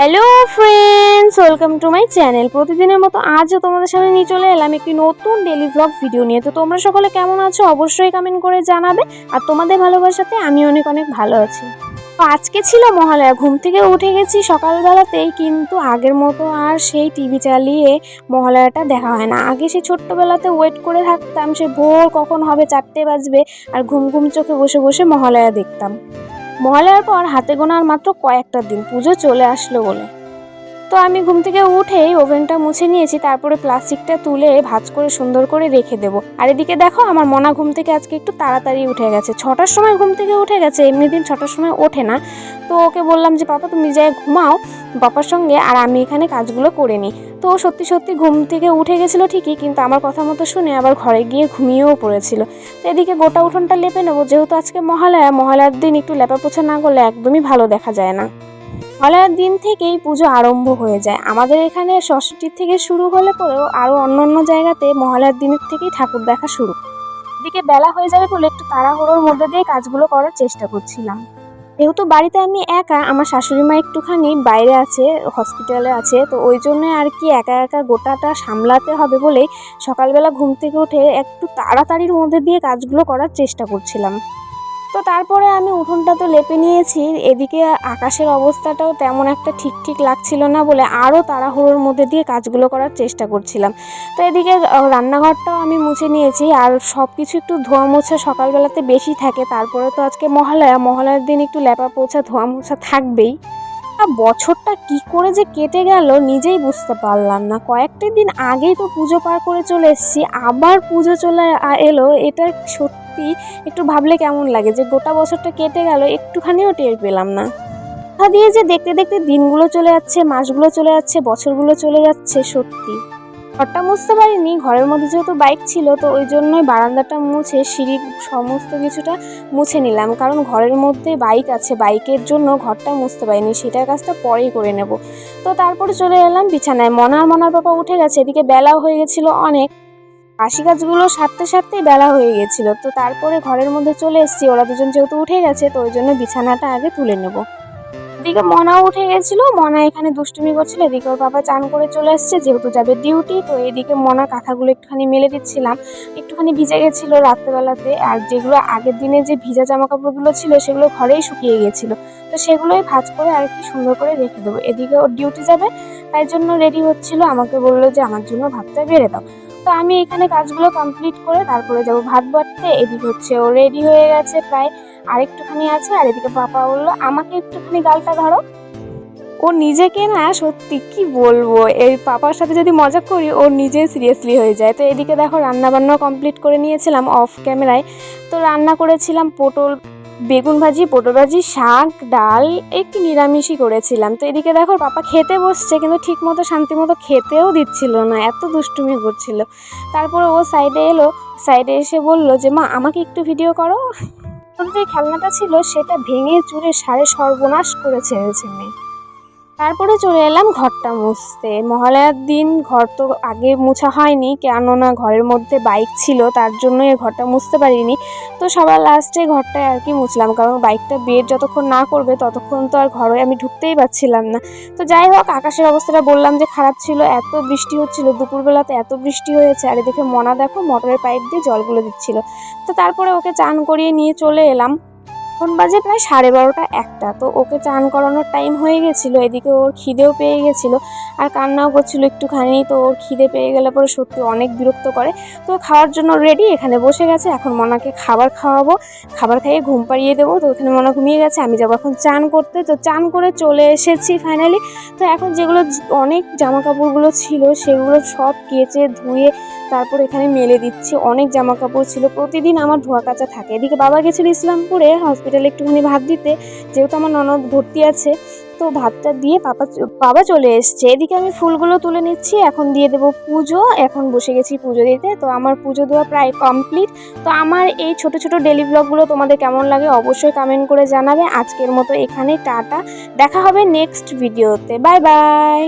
Hello friends welcome to my channel প্রতিদিনের মতো আজও তোমাদের সামনে নিয়ে চলে এলাম একটি নতুন ডেলি ব্লগ ভিডিও নিয়ে। তো তোমরা সকলে কেমন আছো? অবশ্যই কমেন্ট করে জানাবে। আর তোমাদের ভালোবাসাতে আমি অনেক অনেক ভালো আছি। তো আজকে ছিল মহালয়া। ঘুম থেকে উঠে গেছি সকালবেলাতেই, কিন্তু আগের মতো আর সেই টিভি চালিয়ে মহালয়াটা দেখা হয় না। আগে সেই ছোট্টবেলাতে ওয়েট করে থাকতাম, সে ভোর কখন হবে, চারটে বাজবে, আর ঘুম ঘুম চোখে বসে বসে মহালয়া দেখতাম। মহালয়ার পর হাতে গোনার মাত্র কয়েকটা দিন পুজো চলে আসলো বলে। তো আমি ঘুম থেকে উঠেই ওভেনটা মুছে নিয়েছি, তারপরে প্লাস্টিকটা তুলে ভাজ করে সুন্দর করে রেখে দেবো। আর এদিকে দেখো, আমার মনা ঘুম থেকে আজকে একটু তাড়াতাড়ি উঠে গেছে। ছটার সময় ঘুম থেকে উঠে গেছে, এমনি দিন ছটার সময় ওঠে না। তো ওকে বললাম যে, পাপা, তুমি যাই ঘুমাও বাবার সঙ্গে, আর আমি এখানে কাজগুলো করে নিই। তো সত্যি সত্যি ঘুম থেকে উঠে গেছিল ঠিকই, কিন্তু আমার কথা মতো শুনে আবার ঘরে গিয়ে ঘুমিয়েও পড়েছিল। তো এদিকে গোটা উঠোনটা লেপে নেব, যেহেতু আজকে মহালয়া, মহালয়ার দিন একটু লেপা পোছা না করলে একদমই ভালো দেখা যায় না। মহালয়ার দিন থেকেই পুজো আরম্ভ হয়ে যায়। আমাদের এখানে ষষ্ঠীর থেকে শুরু হলে পরেও আরও অন্য অন্য জায়গাতে মহালয়ার দিনের থেকেই ঠাকুর দেখা শুরু। এদিকে বেলা হয়ে যাবে বলে একটু তাড়াহুড়োর মধ্যে দিয়ে কাজগুলো করার চেষ্টা করছিলাম। যেহেতু বাড়িতে আমি একা, আমার শাশুড়ি মা একটুখানি বাইরে আছে, হসপিটালে আছে, তো ওই জন্য আর কি একা একা গোটাটা সামলাতে হবে বলেই সকালবেলা ঘুম থেকে উঠে একটু তাড়াতাড়ির মধ্যে দিয়ে কাজগুলো করার চেষ্টা করছিলাম। তো তারপরে আমি উঠোনটা তো লেপে নিয়েছি, এদিকে আকাশের অবস্থাটাও তেমন একটা ঠিক ঠিক লাগছিল না বলে আরও তাড়াহুড়োর মধ্যে দিয়ে কাজগুলো করার চেষ্টা করছিলাম। তো এদিকে রান্নাঘরটাও আমি মুছে নিয়েছি আর সব কিছু একটু ধোয়া মোছা সকালবেলাতে বেশি থাকে, তারপরে তো আজকে মহালয়া, মহালয়ার দিন একটু লেপা পোছা ধোয়া মোছা থাকবেই বছরটা কি করে যে কেটে গেল নিজেই বুঝতে পারলাম না। কয়েকটা দিন আগেই তো পুজো পার করে চলে এসেছি, আবার পুজো চলে এলো, এটা সত্যি একটু ভাবলে কেমন লাগে যে গোটা বছরটা কেটে গেল, একটুখানিও টের পেলাম না। কথা দিয়ে যে দেখতে দেখতে দিনগুলো চলে যাচ্ছে, মাসগুলো চলে যাচ্ছে, বছরগুলো চলে যাচ্ছে, সত্যি। ঘরটা মুছতে পারিনি, ঘরের মধ্যে যেহেতু বাইক ছিল, তো ওই জন্যই বারান্দাটা মুছে সিঁড়ি সমস্ত কিছুটা মুছে নিলাম। কারণ ঘরের মধ্যে বাইক আছে, বাইকের জন্য ঘরটা মুছতে পারিনি, সেটার কাজটা পরেই করে নেব। তো তারপরে চলে এলাম বিছানায়। মনার মনার বাবা উঠে গেছে, এদিকে বেলাও হয়ে গেছিল অনেক। বাসি গাছগুলো সারতে সারতেই বেলা হয়ে গেছিল। তো তারপরে ঘরের মধ্যে চলে এসেছি। ওরা দুজন যেহেতু উঠে গেছে, তো ওই জন্য বিছানাটা আগে তুলে নেব। এদিকে মনাও উঠে গেছিল। মনা এখানে দুষ্টুমি করছিল। এদিকে ওর বাবা চান করে চলে এসছে, যেহেতু যাবে ডিউটি, তো এদিকে মনা কাঁথাগুলো একটুখানি মেলে দিচ্ছিলাম। একটুখানি ভিজে গেছিল রাত্রেবেলাতে। আর যেগুলো আগের দিনে যে ভিজা জামা কাপড়গুলো ছিল, সেগুলো ঘরেই শুকিয়ে গেছিল। তো সেগুলোই ভাঁজ করে আর কি সুন্দর করে রেখে দেবো। এদিকে ওর ডিউটি যাবে, তাই জন্য রেডি হচ্ছিল। আমাকে বলল যে, আমার জন্য ভাতটা বেড়ে দাও। তো আমি এখানে কাজগুলো কমপ্লিট করে তারপরে যাব ভাত বাড়তে এদিকে হচ্ছে ও রেডি হয়ে গেছে, প্রায় আরেকটুখানি আছে, আর এদিকে পাপা বলল, আমাকে একটুখানি গালটা ধরো। ও নিজেকে না সত্যি কি বলব, এই পাপার সাথে যদি মজা করি, ও নিজে সিরিয়াসলি হয়ে যায়। তো এদিকে দেখো রান্না বান্না কমপ্লিট করে নিয়েছিলাম অফ ক্যামেরায় তো রান্না করেছিলাম পটল বেগুন ভাজি, পটল ভাজি, শাক, ডাল একটু নিরামিষই করেছিলাম। তো এদিকে দেখো পাপা খেতে বসছে, কিন্তু ঠিক মতো শান্তি মতো খেতেও দিচ্ছিল না, এত দুষ্টুমি করছিল। তারপরে ও সাইডে এলো সাইডে এসে বলল যে, মা, আমাকে একটু ভিডিও করো। যে খেলনাটা ছিল, সেটা ভেঙে চুরে সারে সর্বনাশ করে ছেড়েছে মেয়ে। তারপরে চলে এলাম ঘরটা মুছতে। মহালয়ার দিন ঘর তো আগে মোছা হয়নি, কেননা ঘরের মধ্যে বাইক ছিল, তার জন্য এই ঘরটা মুছতে পারিনি। তো সবার লাস্টে ঘরটায় আর কি মুছলাম, কারণ বাইকটা বের যতক্ষণ না করবে, ততক্ষণ তো আর ঘরে আমি ঢুকতেই পারছিলাম না। তো যাই হোক, আকাশের অবস্থাটা বললাম যে খারাপ ছিল, এত বৃষ্টি হচ্ছিল, দুপুরবেলাতে এত বৃষ্টি হয়েছে, আর এদিকে মনা দেখো, মোটরের পাইপ দিয়ে জলগুলো দিচ্ছিল। তো তারপরে ওকে চান করিয়ে নিয়ে চলে এলাম। এখন বাজে প্রায় সাড়ে বারোটা একটা, তো ওকে চান করানোর টাইম হয়ে গেছিল, এদিকে ওর খিদেও পেয়ে গেছিল আর কান্নাও করছিল একটুখানি, তো ওর খিদে পেয়ে গেলে পরে সত্যি অনেক বিরক্ত করে। তো খাওয়ার জন্য রেডি এখানে বসে গেছে, এখন মনাকে খাবার খাওয়াবো, খাবার খাইয়ে ঘুম পাড়িয়ে দেবো, তো ওখানে মনা ঘুমিয়ে গেছে, আমি যাব এখন চান করতে, তো চান করে চলে এসেছি ফাইনালি তো এখন যেগুলো অনেক জামা কাপড়গুলো ছিল, সেগুলো সব কেচে, ধুয়ে তারপর এখানে মেলে দিচ্ছি। অনেক জামা কাপড় ছিল, প্রতিদিন আমার ধোয়া কাচা থাকে। এদিকে বাবা গেছিল ইসলামপুরে হসপিটালে একটুখানি ভাত দিতে, যেহেতু আমার ননদ ভর্তি আছে, তো ভাতটা দিয়ে পাপা বাবা চলে এসছে। এদিকে আমি ফুলগুলো তুলে নিচ্ছি, এখন দিয়ে দেবো পুজো। এখন বসে গেছি পুজো দিতে। তো আমার পুজো দেওয়া প্রায় কমপ্লিট তো আমার এই ছোট ছোট ডেলি ব্লগগুলো তোমাদের কেমন লাগে অবশ্যই কমেন্ট করে জানাবে। আজকের মতো এখানে টাটা। দেখা হবে নেক্সট ভিডিওতে বাই বাই